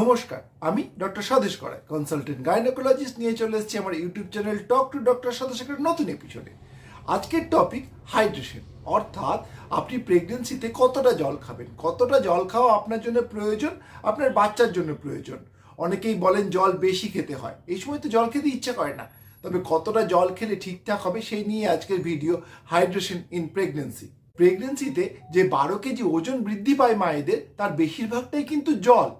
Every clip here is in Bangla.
নমস্কার, আমি ডক্টর স্বদেশ করাই কনসালটেন্ট গাইনোকোলজিস্ট নিয়ে চলে এসেছি আমার YouTube channel talk to doctor Swadesh একটা নতুন এপিসোডে আজকের টপিক হাইড্রেশন অর্থাৎ আপনি প্রেগনেন্সিতে কতটা জল খাবেন? কতটা জল খাওয়া আপনার জন্য প্রয়োজন, আপনার বাচ্চার জন্য প্রয়োজন? অনেকেই বলেন জল বেশি খেতে হয়। এই সময় তো জল খেতে ইচ্ছা করে না। তবে কতটা জল খেলে ঠিকঠাক হবে সেই নিয়ে আজকের ভিডিও হাইড্রেশন ইন প্রেগনেন্সি প্রেগনেন্সিতে যে বারো কেজি ওজন বৃদ্ধি পায় মায়েদের, তার বেশিরভাগটাই কিন্তু জল।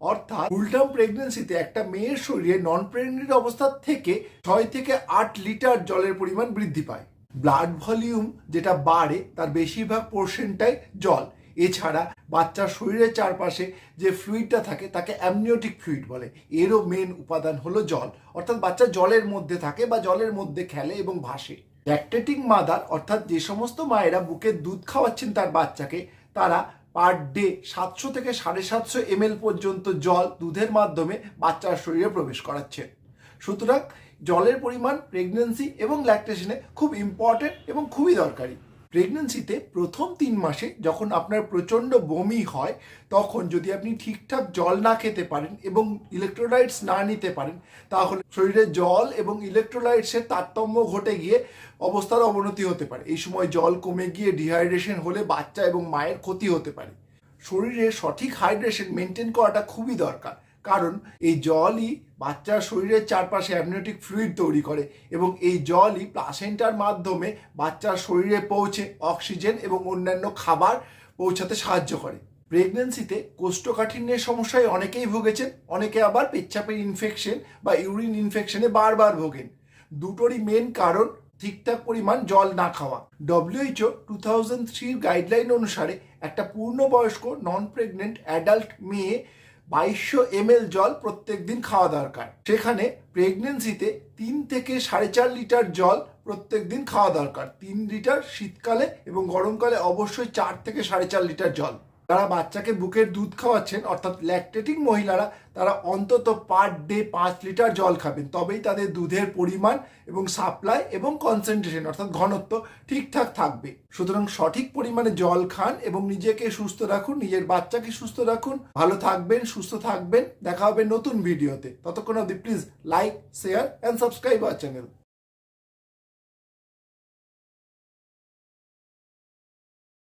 অর্থাৎ ফুলটার্ম প্রেগনেন্সিতে একটা মেয়ের শরীরে নন প্রেগনেন্ট অবস্থা থেকে ছয় থেকে আট লিটার জলের পরিমাণ বৃদ্ধি পায়। ব্লাড ভলিউম যেটা বাড়ে, তার বেশিরভাগ পোর্শনটাই জল। এছাড়া বাচ্চার শরীরের চারপাশে যে ফ্লুইডটা থাকে, তাকে অ্যামনিওটিক ফ্লুইড বলে। এরও মেন উপাদান হলো জল। অর্থাৎ বাচ্চা জলের মধ্যে থাকে বা জলের মধ্যে খেলে এবং ভাসে। ল্যাকটেটিং মাদার অর্থাৎ যে সমস্ত মায়েরা বুকের দুধ খাওয়াচ্ছেন তার বাচ্চাকে, তারা পার ডে সাতশো থেকে সাড়ে সাতশো এম পর্যন্ত জল দুধের মাধ্যমে বাচ্চার শরীরে প্রবেশ করাচ্ছে। সুতরাং জলের পরিমাণ প্রেগনেন্সি এবং ল্যাকটেশনে খুব ইম্পর্টেন্ট এবং খুবই দরকারি। প্রেগনেন্সিতে প্রথম তিন মাসে যখন আপনার প্রচণ্ড বমি হয়, তখন যদি আপনি ঠিকঠাক জল না খেতে পারেন এবং ইলেকট্রোলাইটস না নিতে পারেন, তাহলে শরীরে জল এবং ইলেকট্রোলাইটসের তারতম্য ঘটে গিয়ে অবস্থার অবনতি হতে পারে। এই সময় জল কমে গিয়ে ডিহাইড্রেশন হলে বাচ্চা এবং মায়ের ক্ষতি হতে পারে। শরীরে সঠিক হাইড্রেশন মেনটেন করাটা খুবই দরকার। কারণ এই জলই বাচ্চার শরীরের চারপাশে অ্যামনিওটিক ফ্লুইড তৈরি করে এবং এই জলই প্লাসেন্টার মাধ্যমে বাচ্চার শরীরে পৌঁছে অক্সিজেন এবং অন্যান্য খাবার পৌঁছাতে সাহায্য করে। প্রেগনেন্সিতে কোষ্ঠকাঠিন্যের সমস্যায় অনেকেই ভুগেছেন, অনেকে আবার পেচ্ছাপের ইনফেকশন বা ইউরিন ইনফেকশনে বারবার ভোগেন। দুটোরই মেন কারণ ঠিকঠাক পরিমাণ জল না খাওয়া। ডব্লিউএইচও টু থাউজেন্ড থ্রির গাইডলাইন অনুসারে একটা পূর্ণবয়স্ক নন প্রেগনেন্ট অ্যাডাল্ট মেয়ে বাইশশো এম জল প্রত্যেক দিন খাওয়া দরকার। সেখানে প্রেগনেন্সিতে তিন থেকে সাড়ে চার লিটার জল প্রত্যেক দিন খাওয়া দরকার। তিন লিটার শীতকালে এবং গরমকালে অবশ্যই চার থেকে সাড়ে চার লিটার জল। যারা বাচ্চাকে বুকের দুধ খাওয়াচ্ছেন, অর্থাৎ ল্যাকটেটিং মহিলারা, তারা অন্তত পার ডে পাঁচ লিটার জল খাবেন। তবেই তাদের দুধের পরিমাণ এবং সাপ্লাই এবং কনসেন্ট্রেশন অর্থাৎ ঘনত্ব ঠিকঠাক থাকবে। সুতরাং সঠিক পরিমাণে জল খান এবং নিজেকে সুস্থ রাখুন, নিজের বাচ্চাকে সুস্থ রাখুন। ভালো থাকবেন, সুস্থ থাকবেন। দেখা হবে নতুন ভিডিওতে ততক্ষণ অবধি please like share and subscribe our channel